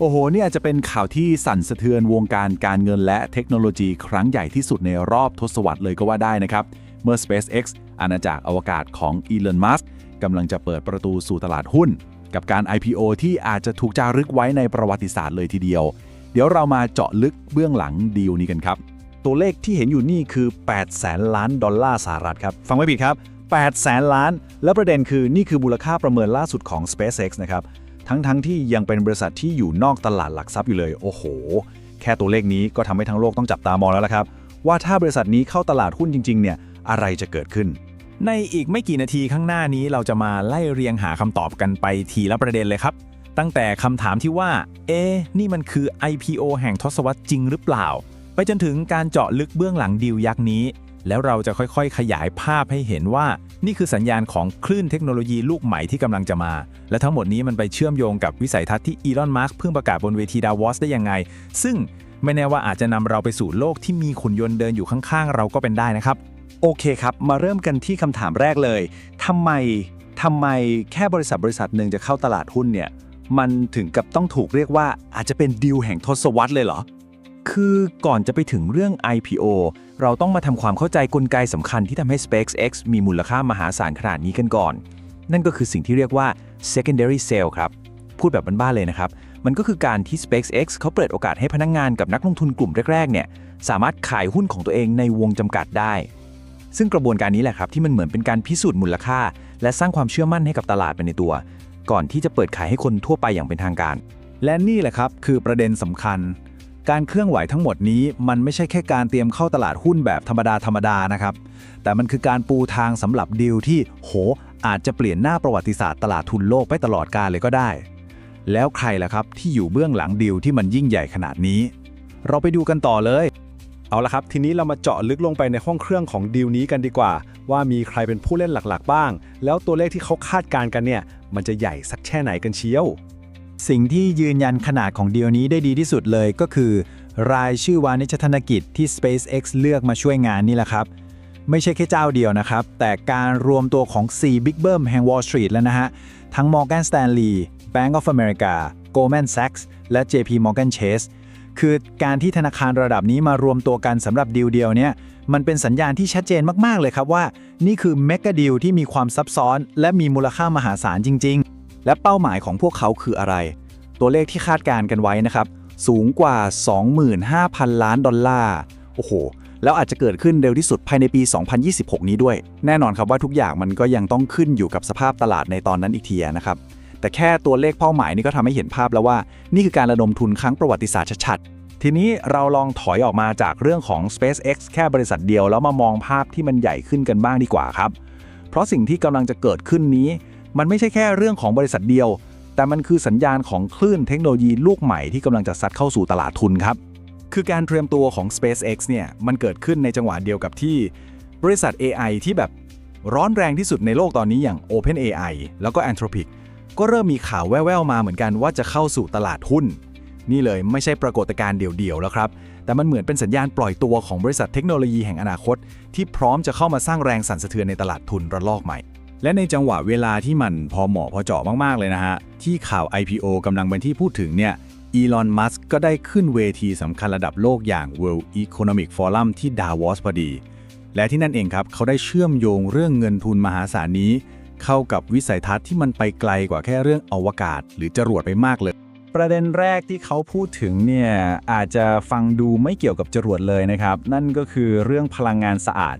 โอ้โหนี่อาจจะเป็นข่าวที่สั่นสะเทือนวงการการเงินและเทคโนโลยีครั้งใหญ่ที่สุดในรอบทศวรรษเลยก็ว่าได้นะครับ เมื่อ SpaceX อาณาจักรอวกาศของ Elon Musk กำลังจะเปิดประตูสู่ตลาดหุ้น กับการ IPO ที่อาจจะถูกจารึกไว้ในประวัติศาสตร์เลยทีเดียว เดี๋ยวเรามาเจาะลึกเบื้องหลังดีลนี้กันครับ ตัวเลขที่เห็นอยู่นี่คือ 8 แสนล้านดอลลาร์สหรัฐครับ ฟังไม่ผิดครับ8แสนล้าน และประเด็นคือนี่คือมูลค่าประเมินล่าสุดของ SpaceX นะครับ ทั้งๆทที่ยังเป็นบริษัทที่อยู่นอกตลาดหลักทรัพย์อยู่เลย โอ้โห แค่ตัวเลขนี้ก็ทำให้ทั้งโลกต้องจับตามองแล้วละครับ ว่าถ้าบริษัทนี้เข้าตลาดหุ้นจริง ๆ เนี่ย อะไรจะเกิดขึ้น ในอีกไม่กี่นาทีข้างหน้านี้เราจะมาไล่เรียงหาคำตอบกันไปทีละประเด็นเลยครับ ตั้งแต่คำถามที่ว่า เอ๊นี่มันคือ IPO แห่งทศวรรษจริงหรือเปล่า ไปจนถึงการเจาะลึกเบื้องหลังดีลยักษ์นี้ แล้วเราจะค่อยๆ ขยายภาพให้เห็นว่า นี่คือสัญญาณของคลื่นเทคโนโลยีลูกใหม่ที่กำลังจะมา และทั้งหมดนี้มันไปเชื่อมโยงกับวิสัยทัศน์ที่อีลอน มัสก์เพิ่งประกาศบนเวทีดาวอสได้ยังไง ซึ่งไม่แน่ว่าอาจจะนำเราไปสู่โลกที่มีขุนยนต์เดินอยู่ข้างๆ เราก็เป็นได้นะครับ โอเคครับ มาเริ่มกันที่คำถามแรกเลยทำไมทำไมแค่บริษัทบริษัทหนึ่งจะเข้าตลาดหุ้นเนี่ย มันถึงกับต้องถูกเรียกว่าอาจจะเป็นดีลแห่งทศวรรษเลยเหรอ คือก่อนจะไปถึงเรื่อง IPO เราต้องมาทำความเข้าใจกลไกสำคัญที่ทำให้ SpaceX มีมูลค่ามหาศาลขนาดนี้กันก่อน นั่นก็คือสิ่งที่เรียกว่า secondary sale ครับ พูดแบบบ้านๆเลยนะครับ มันก็คือการที่ SpaceX เขาเปิดโอกาสให้พนักงงานกับนักลงทุนกลุ่มแรกๆ เนี่ย สามารถขายหุ้นของตัวเองในวงจำกัดได้ ซึ่งกระบวนการนี้แหละครับที่มันเหมือนเป็นการพิสูจน์มูลค่า และสร้างความเชื่อมั่นให้กับตลาดไปในตัว ก่อนที่จะเปิดขายให้คนทั่วไปอย่างเป็นทางการ และนี่แหละครับคือประเด็นสำคัญ การเคลื่อนไหวทั้งหมดนี้มันไม่ใช่แค่การเตรียมเข้าตลาดหุ้นแบบธรรมดาธรรมดานะครับ แต่มันคือการปูทางสำหรับดีลที่โห อาจจะเปลี่ยนหน้าประวัติศาสตร์ตลาดทุนโลกไปตลอดกาลเลยก็ได้ แล้วใครล่ะครับที่อยู่เบื้องหลังดีลที่มันยิ่งใหญ่ขนาดนี้ เราไปดูกันต่อเลย เอาละครับ ทีนี้เรามาเจาะลึกลงไปในห้องเครื่องของดีลนี้กันดีกว่า ว่ามีใครเป็นผู้เล่นหลักๆ บ้าง แล้วตัวเลขที่เขาคาดการณ์กันเนี่ย มันจะใหญ่สักแค่ไหนกันเชียว สิ่งที่ยืนยันขนาดของดีลนี้ได้ดีที่สุดเลยก็คือ รายชื่อวานิชธนกิจที่ SpaceX เลือกมาช่วยงานนี่แหละครับ ไม่ใช่แค่เจ้าเดียวนะครับ แต่การรวมตัวของ 4 Big b i r m แห่ง Wall Street แล้วนะฮะ ทั้ง Morgan Stanley Bank of America Goldman Sachs และ JP Morgan Chase คือการที่ธนาคารระดับนี้มารวมตัวกันสำหรับดีลเดียวเนี่ยมันเป็นสัญญาณที่ชัดเจนมาก ๆ เลยครับว่า นี่คือเมกะดีลที่มีความซับซ้อน และมีมูลค่ามหาศาลจริง ๆ และเป้าหมายของพวกเขาคืออะไร ตัวเลขที่คาดการณ์กันไว้นะครับ สูงกว่า 25,000 ล้านดอลลาร์ โอ้โห แล้วอาจจะเกิดขึ้นเร็วที่สุดภายในปี 2026 นี้ด้วย แน่นอนครับว่าทุกอย่างมันก็ยังต้องขึ้นอยู่กับสภาพตลาดในตอนนั้นอีกทีนะครับ แต่แค่ตัวเลขเป้าหมายนี่ก็ทำให้เห็นภาพแล้วว่า นี่คือการระดมทุนครั้งประวัติศาสตร์ชัดๆทีนี้เราลองถอยออกมาจากเรื่องของ SpaceX แค่บริษัทเดียวแล้วมามองภาพที่มันใหญ่ขึ้นกันบ้างดีกว่าครับ เพราะสิ่งที่กำลังจะเกิดขึ้นนี้ มันไม่ใช่แค่เรื่องของบริษัทเดียว แต่มันคือสัญญาณของคลื่นเทคโนโลยีลูกใหม่ที่กำลังจะซัดเข้าสู่ตลาดทุนครับ คือการเตรียมตัวของ SpaceX เนี่ยมันเกิดขึ้นในจังหวะเดียวกับที่ บริษัท AI ที่แบบร้อนแรงที่สุดในโลกตอนนี้อย่าง OpenAI แล้วก็ Anthropic ก็เริ่มมีข่าวแว่วๆมาเหมือนกันว่าจะเข้าสู่ตลาดหุ้น นี่เลยไม่ใช่ปรากฏการณ์เดี่ยวๆแล้วครับ แต่มันเหมือนเป็นสัญญาณปล่อยตัวของบริษัทเทคโนโลยีแห่งอนาคต ที่พร้อมจะเข้ามาสร้างแรงสั่นสะเทือนในตลาดทุนระลอกใหม่ และในจังหวะเวลาที่มันพอเหมาะพอเจาะมากๆเลยนะฮะ ที่ข่าว IPO กำลังเป็นที่พูดถึงเนี่ยอีลอน มัสก์ก็ได้ขึ้นเวทีสำคัญระดับโลกอย่าง World Economic Forum ที่ดาวอสพอดี และที่นั่นเองครับ เขาได้เชื่อมโยงเรื่องเงินทุนมหาศาลนี้ เข้ากับวิสัยทัศน์ที่มันไปไกลกว่าแค่เรื่องอวกาศ หรือจรวดไปมากเลย ประเด็นแรกที่เขาพูดถึงเนี่ยอาจจะฟังดูไม่เกี่ยวกับจรวดเลยนะครับ นั่นก็คือเรื่องพลังงานสะอาด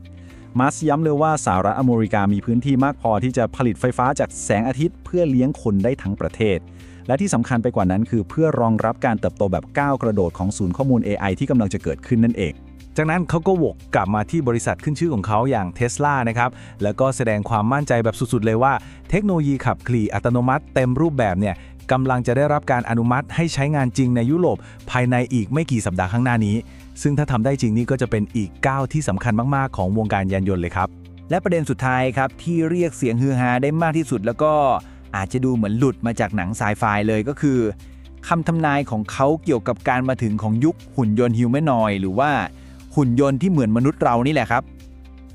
มัสย้ำเลยว่าสหรัฐอเมริกามีพื้นที่มากพอที่จะผลิตไฟฟ้าจากแสงอาทิตย์ เพื่อเลี้ยงคนได้ทั้งประเทศ และที่สำคัญไปกว่านั้นคือเพื่อรองรับการเติบโตแบบก้าวกระโดดของศูนย์ข้อมูล AI ที่กำลังจะเกิดขึ้นนั่นเองจากนั้นเขาก็วกกลับมาที่บริษัทขึ้นชื่อของเขาอย่าง Tesla นะครับ แล้วก็แสดงความมั่นใจแบบสุดๆ เลยว่า เทคโนโลยีขับขี่อัตโนมัติเต็มรูปแบบเนี่ย กำลังจะได้รับการอนุมัติให้ใช้งานจริงในยุโรปภายในอีกไม่กี่สัปดาห์ข้างหน้านี้ ซึ่งถ้าทำได้จริงนี่ก็จะเป็นอีกก้าวที่สำคัญมากๆ ของวงการยานยนต์เลยครับ และประเด็นสุดท้ายครับที่เรียกเสียงฮือฮาได้มากที่สุด แล้วก็อาจจะดูเหมือนหลุดมาจากหนังไซไฟเลยก็คือคำทำนายของเขาเกี่ยวกับการมาถึงของยุคหุ่นยนต์ฮิวแมนอยหรือว่าหุ่นยนต์ที่เหมือนมนุษย์เรานี่แหละครับ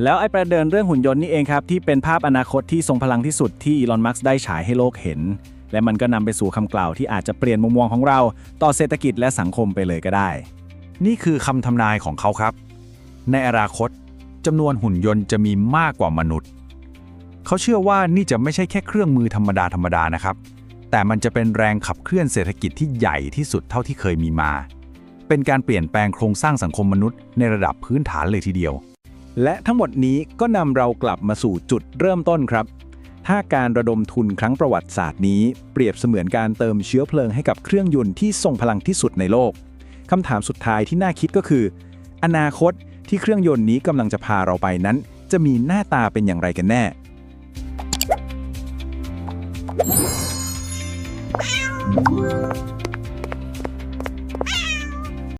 แล้วไอ้ประเด็นเรื่องหุ่นยนต์นี่เองครับที่เป็นภาพอนาคตที่ทรงพลังที่สุดที่อีลอนมัสก์ได้ฉายให้โลกเห็น และมันก็นำไปสู่คำกล่าวที่อาจจะเปลี่ยนมุมมองของเรา ต่อเศรษฐกิจและสังคมไปเลยก็ได้ นี่คือคำทำนายของเขาครับ ในอนาคตจำนวนหุ่นยนต์จะมีมากกว่ามนุษย์ เขาเชื่อว่านี่จะไม่ใช่แค่เครื่องมือธรรมดาธรรมดานะครับ แต่มันจะเป็นแรงขับเคลื่อนเศรษฐกิจที่ใหญ่ที่สุดเท่าที่เคยมีมา เป็นการเปลี่ยนแปลงโครงสร้างสังคมมนุษย์ในระดับพื้นฐานเลยทีเดียว และทั้งหมดนี้ก็นำเรากลับมาสู่จุดเริ่มต้นครับ ถ้าการระดมทุนครั้งประวัติศาสตร์นี้ เปรียบเสมือนการเติมเชื้อเพลิงให้กับเครื่องยนต์ที่ทรงพลังที่สุดในโลกคำถามสุดท้ายที่น่าคิดก็คือ อนาคตที่เครื่องยนต์นี้กำลังจะพาเราไปนั้น จะมีหน้าตาเป็นอย่างไรกันแน่